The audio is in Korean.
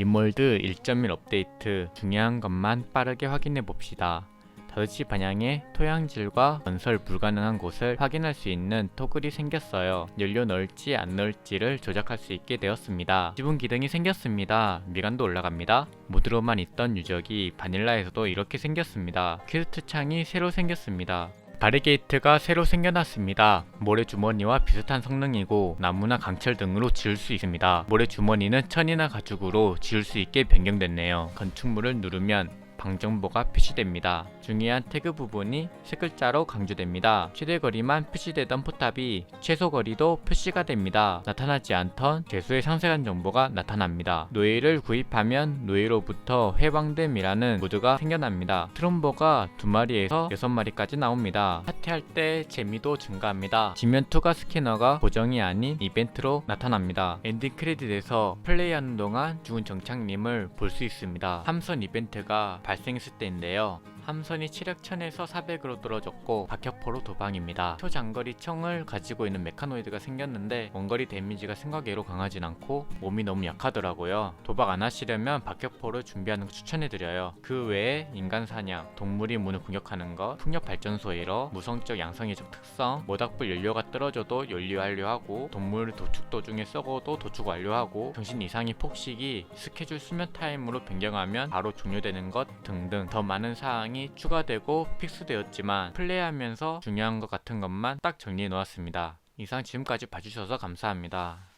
리몰드 1.1 업데이트 중요한 것만 빠르게 확인해 봅시다. 5시 방향에 토양질과 건설 불가능한 곳을 확인할 수 있는 토글이 생겼어요. 연료 넣을지 안 넣을지를 조작할 수 있게 되었습니다. 지분 기능이 생겼습니다. 미간도 올라갑니다. 모드로만 있던 유적이 바닐라에서도 이렇게 생겼습니다. 퀘스트 창이 새로 생겼습니다. 바리게이트가 새로 생겨났습니다. 모래주머니와 비슷한 성능이고 나무나 강철 등으로 지을 수 있습니다. 모래주머니는 천이나 가죽으로 지을 수 있게 변경됐네요. 건축물을 누르면 방정보가 표시됩니다. 중요한 태그 부분이 세 글자로 강조됩니다. 최대 거리만 표시되던 포탑이 최소 거리도 표시가 됩니다. 나타나지 않던 개수의 상세한 정보가 나타납니다. 노예를 구입하면 노예로부터 해방됨이라는 모드가 생겨납니다. 트롬보가 두 마리에서 여섯 마리까지 나옵니다. 파티할 때 재미도 증가합니다. 지면 투가 스캐너가 고정이 아닌 이벤트로 나타납니다. 엔딩 크레딧에서 플레이하는 동안 죽은 정착님을 볼 수 있습니다. 함선 이벤트가 발생했을 때인데요. 함선이 체력 1000에서 400으로 떨어졌고 박격포로 도방입니다. 초장거리 총을 가지고 있는 메카노이드가 생겼는데 원거리 데미지가 생각외로 강하진 않고 몸이 너무 약하더라고요. 도박 안 하시려면 박격포를 준비하는 거 추천해드려요. 그 외에 인간 사냥, 동물이 문을 공격하는 것, 풍력 발전소 에러, 무성적 양성의적 특성, 모닥불 연료가 떨어져도 연료 완료하고 동물 도축 도중에 썩어도 도축 완료하고 정신 이상의 폭식이 스케줄 수면 타임으로 변경하면 바로 종료되는 것 등등 더 많은 사항 이 추가되고 픽스되었지만 플레이하면서 중요한 것 같은 것만 딱 정리해 놓았습니다. 이상 지금까지 봐주셔서 감사합니다.